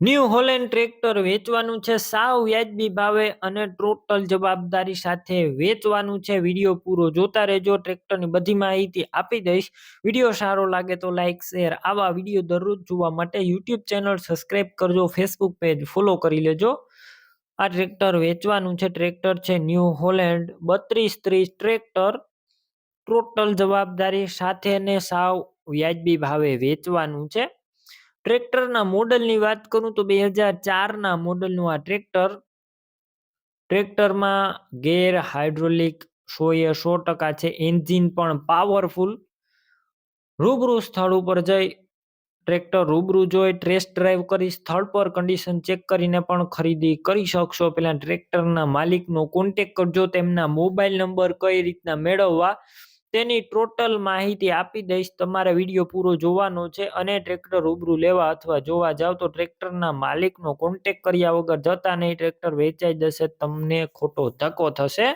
New Holland tractor વેચવાનું છે. સાવ વ્યાજબી ભાવે અને ટોટલ જવાબદારી સાથે વેચવાનું છે. વીડિયો પૂરો જોતા રહેજો. ટ્રેક્ટરની બધી માહિતી આપી દઈશ. વીડિયો સારો લાગે તો લાઇક શેર, આવા વીડિયો દરરોજ જોવા માટે યુટ્યુબ ચેનલ સબસ્ક્રાઈબ કરજો. ફેસબુક પેજ ફોલો કરી લેજો. આ ટ્રેક્ટર વેચવાનું છે. ટ્રેક્ટર છે ન્યૂ હોલેન્ડ બત્રીસ ત્રીસ ટ્રેક્ટર. ટોટલ જવાબદારી સાથે ને સાવ વ્યાજબી ભાવે વેચવાનું છે. ટ્રેક્ટરના મોડલની વાત કરું તો બે હજાર ચારના મોડલનું આ ટ્રેક્ટર, ટ્રેક્ટરમાં ગેર હાઇડ્રોલિક સોએ સો ટકા છે, એન્જિન પણ પાવરફુલ. રૂબરૂ સ્થળ ઉપર જઈ ટ્રેક્ટર રૂબરૂ જોઈ ટ્રેસ ડ્રાઈવ કરી, સ્થળ પર કન્ડિશન ચેક કરીને પણ ખરીદી કરી શકશો. પેલા ટ્રેક્ટરના માલિકનો કોન્ટેક કરજો, તેમના મોબાઈલ નંબર કઈ રીતના મેળવવા તેની ટોટલ માહિતી આપી દઈશ. તમારે વીડિયો પૂરો જોવાનો છે અને ટ્રેક્ટર રૂબરૂ લેવા અથવા જોવા જાવ તો ટ્રેક્ટરના માલિકનો કોન્ટેક કર્યા વગર જતા નહીં. ટ્રેક્ટર વેચાઈ જશે, તમને ખોટો ધક્કો થશે.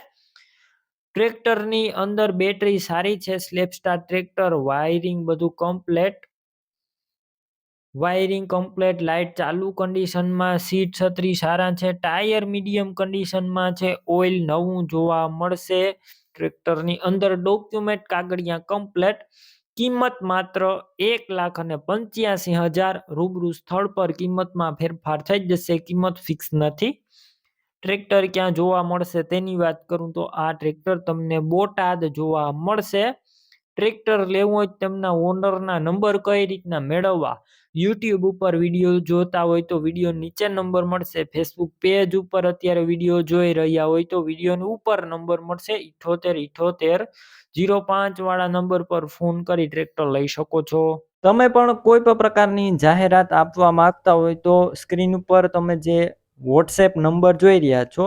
ટ્રેક્ટરની અંદર બેટરી સારી છે સ્લેપ સ્ટાર ટ્રેક્ટર, વાયરિંગ બધું કમ્પ્લેટ. વાયરિંગ કમ્પ્લેટ લાઇટ ચાલુ કન્ડિશનમાં, સીટ છત્રી સારા છે, ટાયર મીડિયમ કન્ડિશનમાં છે, ઓઇલ નવું જોવા મળશે. ટ્રેક્ટરની અંદર ડોક્યુમેન્ટ કાગળિયા કમ્પ્લેટ કિંમત માત્ર એક લાખ અને પંચ્યાસી હજાર રૂબરૂ સ્થળ પર કિંમતમાં ફેરફાર થઈ જશે. કિંમત ફિક્સ નથી. ટ્રેક્ટર ક્યાં જોવા મળશે તેની વાત કરું તો આ ટ્રેક્ટર તમને બોટાદ જોવા મળશે. ટ્રેક્ટર લેવું હોય તેમના ઓનરના નંબર કઈ રીતના મેળવવા? યુટ્યુબ ઉપર વીડિયો જોતા હોય તો વીડિયો નીચે નંબર મળશે. ફેસબુક પેજ ઉપર અત્યારે વીડિયો જોઈ રહ્યા હોય તો વિડીયોની ઉપર નંબર મળશે. ઇઠોતેર ઇઠોતેર, જીરો પાંચ વાળા નંબર પર ફોન કરી ટ્રેક્ટર લઈ શકો છો. તમે પણ કોઈ પણ પ્રકારની જાહેરાત આપવા માંગતા હોય તો સ્ક્રીન ઉપર તમે જે વોટ્સએપ નંબર જોઈ રહ્યા છો